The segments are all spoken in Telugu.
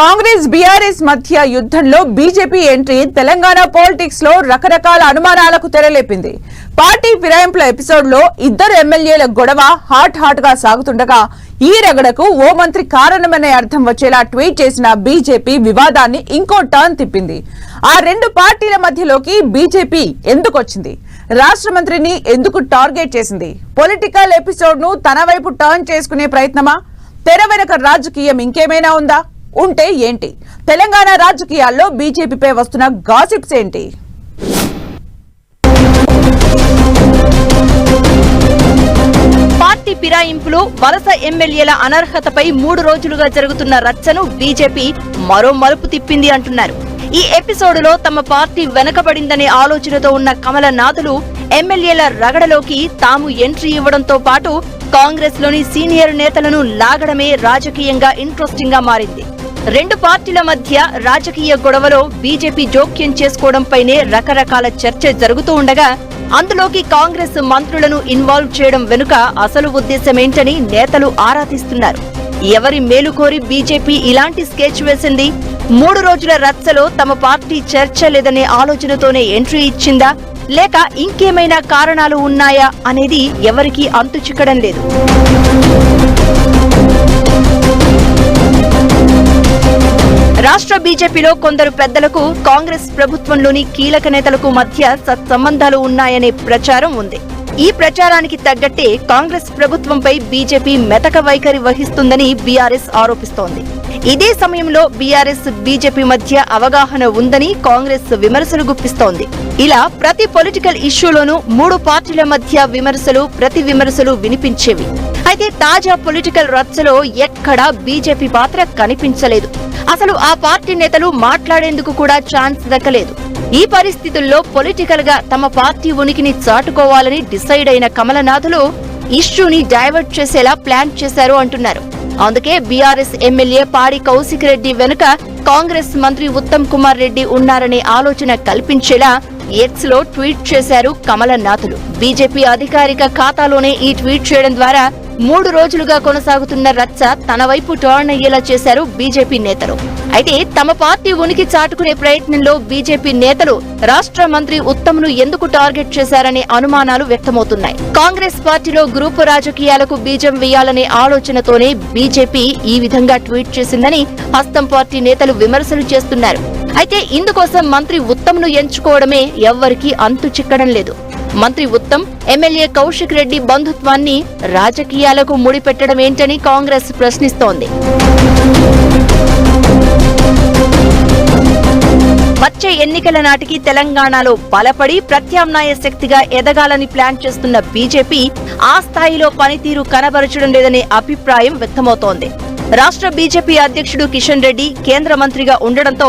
కాంగ్రెస్ బీఆర్ఎస్ మధ్య యుద్ధంలో బీజేపీ ఎంట్రీ తెలంగాణ పాలిటిక్స్లో రకరకాల అనుమానాలకు తెరలేపింది. పార్టీ ఫిరాయింపుల ఎపిసోడ్లో ఇద్దరు ఎమ్మెల్యేల గొడవ హాట్ హాట్గా సాగుతుండగా ఈ రగడకు ఓ మంత్రి కారణమనే అర్థం వచ్చేలా ట్వీట్ చేసిన బీజేపీ వివాదాన్ని ఇంకో టర్న్ తిప్పింది. ఆ రెండు పార్టీల మధ్యలోకి బీజేపీ ఎందుకొచ్చింది? రాష్ట్ర మంత్రిని ఎందుకు టార్గెట్ చేసింది? పొలిటికల్ ఎపిసోడ్ను తన వైపు టర్న్ చేసుకునే ప్రయత్నమా? తెర వెనక రాజకీయం ఇంకేమైనా ఉందా? ఉంటే ఏంటి? తెలంగాణ రాజకీయాల్లో బీజేపీపై వస్తున్న గాసిప్స్ ఏంటి? పార్టీ ఫిరాయింపులు వలస ఎమ్మెల్యేల అనర్హతపై మూడు రోజులుగా జరుగుతున్న రచ్చను బీజేపీ మరో మలుపు తిప్పింది అంటున్నారు. ఈ ఎపిసోడులో తమ పార్టీ వెనకబడిందనే ఆలోచనతో ఉన్న కమలనాథులు ఎమ్మెల్యేల రగడలోకి తాము ఎంట్రీ ఇవ్వడంతో పాటు కాంగ్రెస్లోని సీనియర్ నేతలను లాగడమే రాజకీయంగా ఇంట్రెస్టింగ్గా మారింది. రెండు పార్టీల మధ్య రాజకీయ గొడవలో బీజేపీ జోక్యం చేసుకోవడంపైనే రకరకాల చర్చ జరుగుతూ ఉండగా అందులోకి కాంగ్రెస్ మంత్రులను ఇన్వాల్వ్ చేయడం వెనుక అసలు ఉద్దేశమేంటని నేతలు ఆరా తీస్తున్నారు. ఎవరి మేలు కోరి బీజేపీ ఇలాంటి స్కెచ్ వేసింది? మూడు రోజుల రచ్చలో తమ పార్టీ చర్చ లేదనే ఆలోచనతోనే ఎంట్రీ ఇచ్చిందా? లేక ఇంకేమైనా కారణాలు ఉన్నాయా అనేది ఎవరికీ అంతు చిక్కడం లేదు. రాష్ట్ర బీజేపీలో కొందరు పెద్దలకు కాంగ్రెస్ ప్రభుత్వంలోని కీలక నేతలకు మధ్య సత్సంబంధాలు ఉన్నాయనే ప్రచారం ఉంది. ఈ ప్రచారానికి తగ్గట్టే కాంగ్రెస్ ప్రభుత్వంపై బీజేపీ మెతక వైఖరి వహిస్తుందని బీఆర్ఎస్ ఆరోపిస్తోంది. ఇదే సమయంలో బీఆర్ఎస్ బీజేపీ మధ్య అవగాహన ఉందని కాంగ్రెస్ విమర్శలు గుప్పిస్తోంది. ఇలా ప్రతి పొలిటికల్ ఇష్యూలోనూ మూడు పార్టీల మధ్య విమర్శలు ప్రతి విమర్శలు వినిపించేవి. అయితే తాజా పొలిటికల్ రచ్చలో ఎక్కడా బీజేపీ పాత్ర కనిపించలేదు. అసలు ఆ పార్టీ నేతలు మాట్లాడేందుకు కూడా ఛాన్స్ దక్కలేదు. ఈ పరిస్థితుల్లో పొలిటికల్గా తమ పార్టీ ఉనికిని చాటుకోవాలని డిసైడ్ అయిన కమలనాథులు ఇష్యూని డైవర్ట్ చేసేలా ప్లాన్ చేశారు అంటున్నారు. అందుకే బీఆర్ఎస్ ఎమ్మెల్యే పాడి కౌశిక్ రెడ్డి వెనుక కాంగ్రెస్ మంత్రి ఉత్తమ్ కుమార్ రెడ్డి ఉన్నారనే ఆలోచన కల్పించేలా ఎక్స్లో ట్వీట్ చేశారు కమలనాథులు. బీజేపీ అధికారిక ఖాతాలోనే ఈ ట్వీట్ చేయడం ద్వారా మూడు రోజులుగా కొనసాగుతున్న రచ్చ తన వైపు టర్న్ అయ్యేలా చేశారు బీజేపీ నేతలు. అయితే తమ పార్టీ ఉనికి చాటుకునే ప్రయత్నంలో బీజేపీ నేతలు రాష్ట్ర మంత్రి ఉత్తమ్ను ఎందుకు టార్గెట్ చేశారనే అనుమానాలు వ్యక్తమవుతున్నాయి. కాంగ్రెస్ పార్టీలో గ్రూపు రాజకీయాలకు బీజం వేయాలనే ఆలోచనతోనే బీజేపీ ఈ విధంగా ట్వీట్ చేసిందని హస్తం పార్టీ నేతలు విమర్శలు చేస్తున్నారు. అయితే ఇందుకోసం మంత్రి ఉత్తమ్ను ఎంచుకోవడమే ఎవ్వరికీ అంతు చిక్కడం లేదు. మంత్రి ఉత్తమ్ ఎమ్మెల్యే కౌశిక్ రెడ్డి బంధుత్వాన్ని రాజకీయాలకు ముడిపెట్టడం ఏంటని కాంగ్రెస్ ప్రశ్నిస్తోంది. వచ్చే ఎన్నికల నాటికి తెలంగాణలో బలపడి ప్రత్యామ్నాయ శక్తిగా ఎదగాలని ప్లాన్ చేస్తున్న బీజేపీ ఆ స్థాయిలో పనితీరు కనబరచడం లేదనే అభిప్రాయం వ్యక్తమవుతోంది. రాష్ట్ర బీజేపీ అధ్యక్షుడు కిషన్ రెడ్డి కేంద్ర మంత్రిగా ఉండడంతో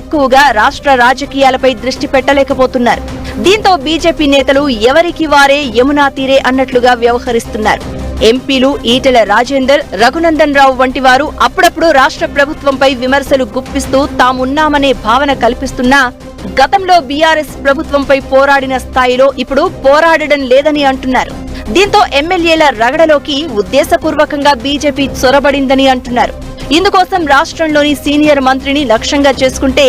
ఎక్కువగా రాష్ట్ర రాజకీయాలపై దృష్టి పెట్టలేకపోతున్నారు. దీంతో బీజేపీ నేతలు ఎవరికి వారే యమునా తీరే అన్నట్లుగా వ్యవహరిస్తున్నారు. ఎంపీలు ఈటెల రాజేందర్ రఘునందన్ రావు వంటి వారు అప్పుడప్పుడు రాష్ట్ర ప్రభుత్వంపై విమర్శలు గుప్పిస్తూ తామున్నామనే భావన కల్పిస్తున్నా గతంలో బీఆర్ఎస్ ప్రభుత్వంపై పోరాడిన స్థాయిలో ఇప్పుడు పోరాడడం లేదని అంటున్నారు. దీంతో ఎమ్మెల్యేల రగడలోకి ఉద్దేశపూర్వకంగా బీజేపీ చొరబడిందని అంటున్నారు. ఇందుకోసం రాష్ట్రంలోని సీనియర్ మంత్రిని లక్ష్యంగా చేసుకుంటే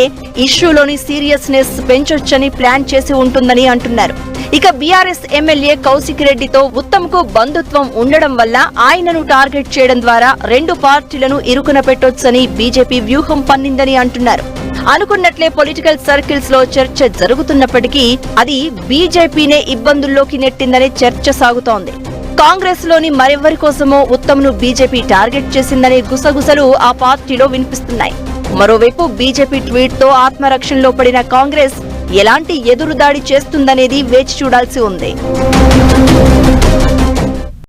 ఇష్యూలోని సీరియస్నెస్ పెంచొచ్చని ప్లాన్ చేసి ఉంటుందని అంటున్నారు. ఇక బీఆర్ఎస్ ఎమ్మెల్యే కౌశిక్ రెడ్డితో ఉత్తమ్కు బంధుత్వం ఉండడం వల్ల ఆయనను టార్గెట్ చేయడం ద్వారా రెండు పార్టీలను ఇరుకున పెట్టొచ్చని బీజేపీ వ్యూహం పన్నిందని అంటున్నారు. అనుకున్నట్లే పొలిటికల్ సర్కిల్స్లో చర్చ జరుగుతున్నప్పటికీ అది బీజేపీనే ఇబ్బందుల్లోకి నెట్టిందనే చర్చ సాగుతోంది. కాంగ్రెస్లోని మరెవరి కోసమో ఉత్తమ్ను బీజేపీ టార్గెట్ చేసిందనే గుసగుసలు ఆ పార్టీలో వినిపిస్తున్నాయి. మరోవైపు బీజేపీ ట్వీట్తో ఆత్మరక్షణలో పడిన కాంగ్రెస్ ఎలాంటి ఎదురుదాడి చేస్తుందనేది వేచి చూడాల్సి ఉంది.